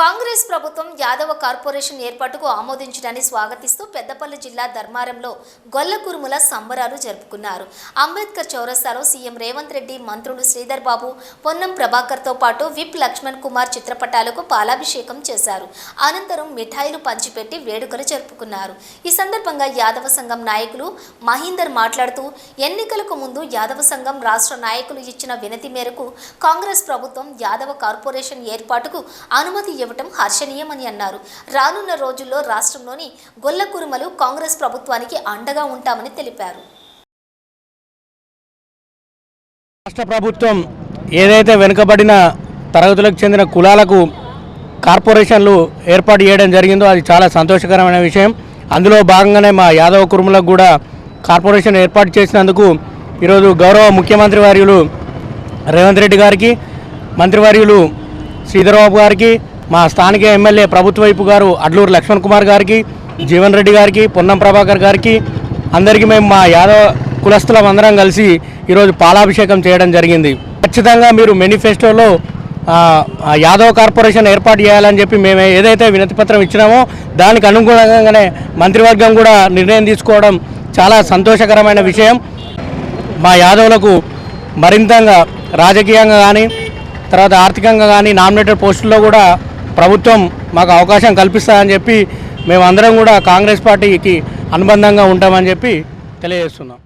కాంగ్రెస్ ప్రభుత్వం యాదవ కార్పొరేషన్ ఏర్పాటుకు ఆమోదించడాన్ని స్వాగతిస్తూ పెద్దపల్లి జిల్లా ధర్మారంలో గొల్లకురుముల సంబరాలు జరుపుకున్నారు. అంబేద్కర్ చౌరస్తాలో సీఎం రేవంత్ రెడ్డి మంత్రులు శ్రీధర్ బాబు పొన్నం ప్రభాకర్తో పాటు విప్ లక్ష్మణ్ కుమార్ చిత్రపటాలకు పాలాభిషేకం చేశారు. అనంతరం మిఠాయిలు పంచిపెట్టి వేడుకలు జరుపుకున్నారు. ఈ సందర్భంగా యాదవ సంఘం నాయకులు మహీందర్ మాట్లాడుతూ ఎన్నికలకు ముందు యాదవ సంఘం రాష్ట్ర నాయకులు ఇచ్చిన వినతి మేరకు కాంగ్రెస్ ప్రభుత్వం యాదవ కార్పొరేషన్ ఏర్పాటుకు అనుమతి ఇవ్వటం హర్షణీయమని అన్నారు. రానున్న రోజుల్లో రాష్ట్రంలోని గొల్ల కురుమలు కాంగ్రెస్ ప్రభుత్వానికి అండగా ఉంటామని తెలిపారు. రాష్ట్ర ప్రభుత్వం ఏదైతే వెనుకబడిన తరగతులకు చెందిన కులాలకు కార్పొరేషన్లు ఏర్పాటు చేయడం జరిగిందో అది చాలా సంతోషకరమైన విషయం. అందులో భాగంగానే మా యాదవ కురుములకు కూడా కార్పొరేషన్ ఏర్పాటు చేసినందుకు ఈరోజు గౌరవ ముఖ్యమంత్రి వర్యులు రేవంత్ రెడ్డి గారికి మంత్రివర్యులు శ్రీధరబాబు గారికి మా స్థానిక ఎమ్మెల్యే ప్రభుత్వ వైపు గారు అడ్లూరు లక్ష్మణ్ కుమార్ గారికి జీవన్ రెడ్డి గారికి పొన్నం ప్రభాకర్ గారికి అందరికీ మేము మా యాదవ కులస్తులం అందరం కలిసి ఈరోజు పాలాభిషేకం చేయడం జరిగింది. ఖచ్చితంగా మీరు మేనిఫెస్టోలో యాదవ్ కార్పొరేషన్ ఏర్పాటు చేయాలని చెప్పి మేము ఏదైతే వినతిపత్రం ఇచ్చినామో దానికి అనుగుణంగానే మంత్రివర్గం కూడా నిర్ణయం తీసుకోవడం చాలా సంతోషకరమైన విషయం. మా యాదవులకు మరింతంగా రాజకీయంగా కానీ తర్వాత ఆర్థికంగా కానీ నామినేటెడ్ పోస్టుల్లో కూడా ప్రభుత్వం మాకు అవకాశం కల్పిస్తుందని చెప్పి మేమందరం కూడా కాంగ్రెస్ పార్టీకి అనుబంధంగా ఉంటామని చెప్పి తెలియజేస్తున్నాం.